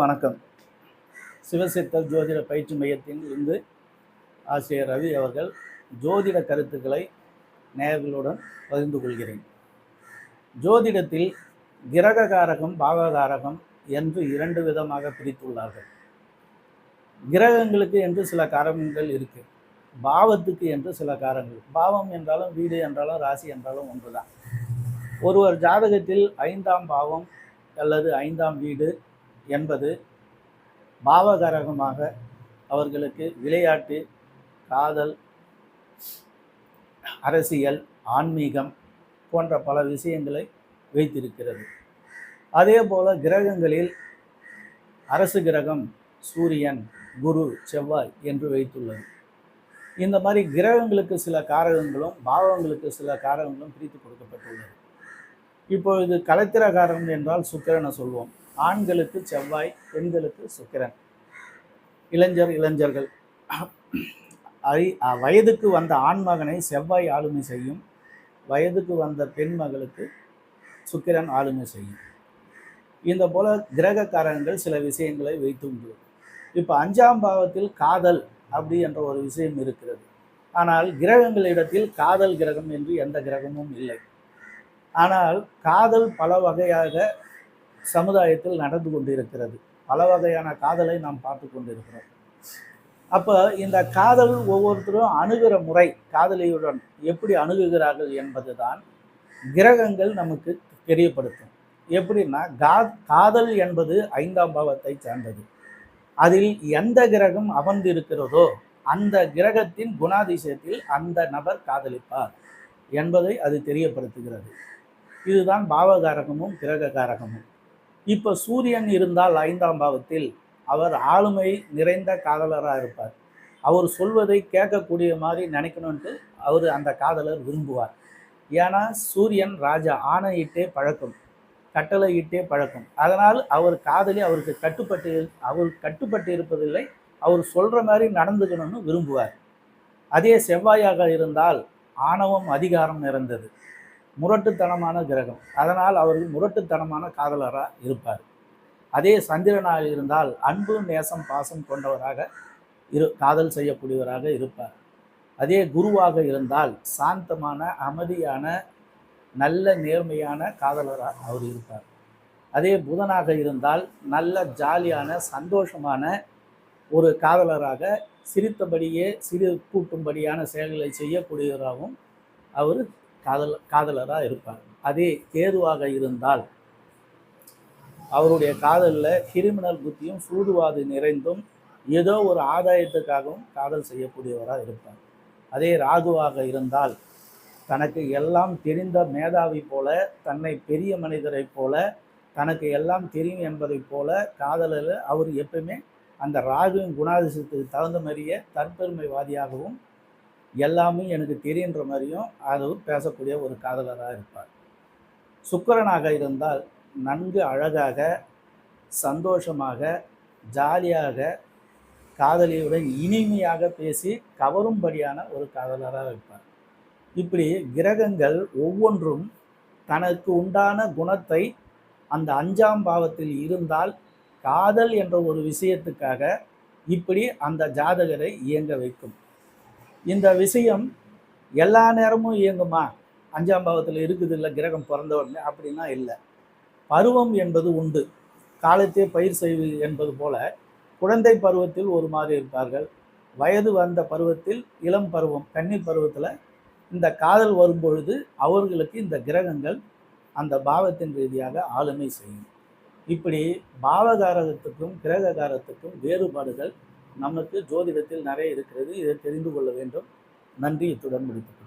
வணக்கம். சிவசித்தர் ஜோதிட பயிற்சி மையத்தில் இருந்து ஆசிரியர் ரவி அவர்கள் ஜோதிட கருத்துக்களை நேயர்களுடன் பகிர்ந்து கொள்கிறேன். ஜோதிடத்தில் கிரககாரகம் பாவகாரகம் என்று இரண்டு விதமாக பிரித்துள்ளார்கள். கிரகங்களுக்கு என்று சில காரகங்கள் இருக்கு. பாவத்துக்கு என்று சில காரங்கள். பாவம் என்றாலும் வீடு என்றாலும் ராசி என்றாலும் ஒன்றுதான். ஒருவர் ஜாதகத்தில் ஐந்தாம் பாவம் அல்லது ஐந்தாம் வீடு என்பது பாவகரகமாக அவர்களுக்கு விளையாட்டு காதல் அரசியல் ஆன்மீகம் போன்ற பல விஷயங்களை வைத்திருக்கிறது. அதே போல் கிரகங்களில் அரசு கிரகம் சூரியன் குரு செவ்வாய் என்று வைத்துள்ளது. இந்த மாதிரி கிரகங்களுக்கு சில காரகங்களும் பாவங்களுக்கு சில காரகங்களும் பிரித்து கொடுக்கப்பட்டுள்ளது. இப்பொழுது கலத்திரகாரகம் என்றால் சுக்கிரனை சொல்வோம். ஆண்களுக்கு செவ்வாய் பெண்களுக்கு சுக்கிரன். இளைஞர் இளைஞர்கள். ஐ- வயதுக்கு வந்த ஆண் மகனை செவ்வாய் ஆளுமை செய்யும். வயதுக்கு வந்த பெண் மகளுக்கு சுக்கிரன் ஆளுமை செய்யும். இந்த போல கிரகக்காரங்கள் சில விஷயங்களை வைத்து உண்டு. இப்போ அஞ்சாம் பாவத்தில் காதல் அப்படி என்ற ஒரு விஷயம் இருக்கிறது. ஆனால் கிரகங்களிடத்தில் காதல் கிரகம் என்று எந்த கிரகமும் இல்லை. ஆனால் காதல் பல வகையாக சமுதாயத்தில் நடந்து கொண்டிருக்கிறது. பல வகையான காதலை நாம் பார்த்து கொண்டிருக்கிறோம். அப்போ இந்த காதல் ஒவ்வொருத்தரும் அணுகிற முறை காதலியுடன் எப்படி அணுகுகிறார்கள் என்பதுதான் கிரகங்கள் நமக்கு தெரியப்படுத்தும். எப்படின்னா கா காதல் என்பது ஐந்தாம் பாவத்தை சார்ந்தது. அதில் எந்த கிரகம் அமர்ந்திருக்கிறதோ அந்த கிரகத்தின் குணாதிசயத்தில் அந்த நபர் காதலிப்பார் என்பதை அது தெரியப்படுத்துகிறது. இதுதான் பாவகாரகமும் கிரக காரகமும் இப்போ சூரியன் இருந்தால் ஐந்தாம் பாவத்தில் அவர் ஆளுமை நிறைந்த காதலராக இருப்பார். அவர் சொல்வதை கேட்கக்கூடிய மாதிரி நினைக்கணுன்ட்டு அவர் அந்த காதலர் விரும்புவார். ஏன்னா சூரியன் ராஜா ஆணையிட்டே பழக்கம் கட்டளையிட்டே பழக்கம். அதனால் அவர் காதலி அவருக்கு கட்டுப்பட்டு அவர் கட்டுப்பட்டு இருப்பதில்லை அவர் சொல்கிற மாதிரி நடந்துக்கணும்னு விரும்புவார். அதே செவ்வாயாக இருந்தால் ஆணவம் அதிகாரம் நிறைந்தது. முரட்டுத்தனமான கிரகம். அதனால் அவர்கள் முரட்டுத்தனமான காதலராக இருப்பார். அதே சந்திரனாக இருந்தால் அன்பு நேசம் பாசம் கொண்டவராக இரு காதல் செய்யக்கூடியவராக இருப்பார். அதே குருவாக இருந்தால் சாந்தமான அமைதியான நல்ல நேர்மையான காதலராக அவர் இருப்பார். அதே புதனாக இருந்தால் நல்ல ஜாலியான சந்தோஷமான ஒரு காதலராக சிரித்தபடியே சிறு கூட்டும்படியான செயல்களை செய்யக்கூடியவராகவும் அவர் காதல் காதலராக இருப்பார் அதே கேதுவாக இருந்தால் அவருடைய காதலில் கிரிமினல் புத்தியும் சூதுவாது நிறைந்தும் ஏதோ ஒரு ஆதாயத்துக்காகவும் காதல் செய்யக்கூடியவராக இருப்பார். அதே ராகுவாக இருந்தால் தனக்கு எல்லாம் தெரிந்த மேதாவி போல தன்னை பெரிய மனிதரைப் போல தனக்கு எல்லாம் தெரியும் என்பதைப் போல காதலில் அவர் எப்பவுமே அந்த ராகுவின் குணாதிசயத்துக்கு தகுந்த மாதிரியே தற்பெருமைவாதியாகவும் எல்லாமே எனக்கு தெரியுன்ற மாதிரியும் அது பேசக்கூடிய ஒரு காதலராக இருப்பார். சுக்கரனாக இருந்தால் நன்கு அழகாக சந்தோஷமாக ஜாலியாக காதலியுடன் இனிமையாக பேசி கவரும்படியான ஒரு காதலராக இருப்பார். இப்படி கிரகங்கள் ஒவ்வொன்றும் தனக்கு உண்டான குணத்தை அந்த அஞ்சாம் பாவத்தில் இருந்தால் காதல் என்ற ஒரு விஷயத்துக்காக இப்படி அந்த ஜாதகரை இயங்க வைக்கும். இந்த விஷயம் எல்லா நேரமும் இயங்குமா? அஞ்சாம் பாவத்தில் இருக்குது இல்லை கிரகம் பிறந்த உடனே? அப்படின்னா இல்லை. பருவம் என்பது உண்டு. காலத்தே பயிர் செய்வது என்பது போல குழந்தை பருவத்தில் ஒரு மாதிரி இருப்பார்கள். வயது வந்த பருவத்தில் இளம் பருவம் கன்னி பருவத்தில் இந்த காதல் வரும்பொழுது அவர்களுக்கு இந்த கிரகங்கள் அந்த பாவத்தின் ரீதியாக ஆளுமை செய்யும். இப்படி பாவகாரகத்துக்கும் கிரககாரத்துக்கும் வேறுபாடுகள் நமக்கு ஜோதிடத்தில் நிறைய இருக்கிறது இதை தெரிந்து கொள்ள வேண்டும். நன்றி இத்துடன் முடித்துக்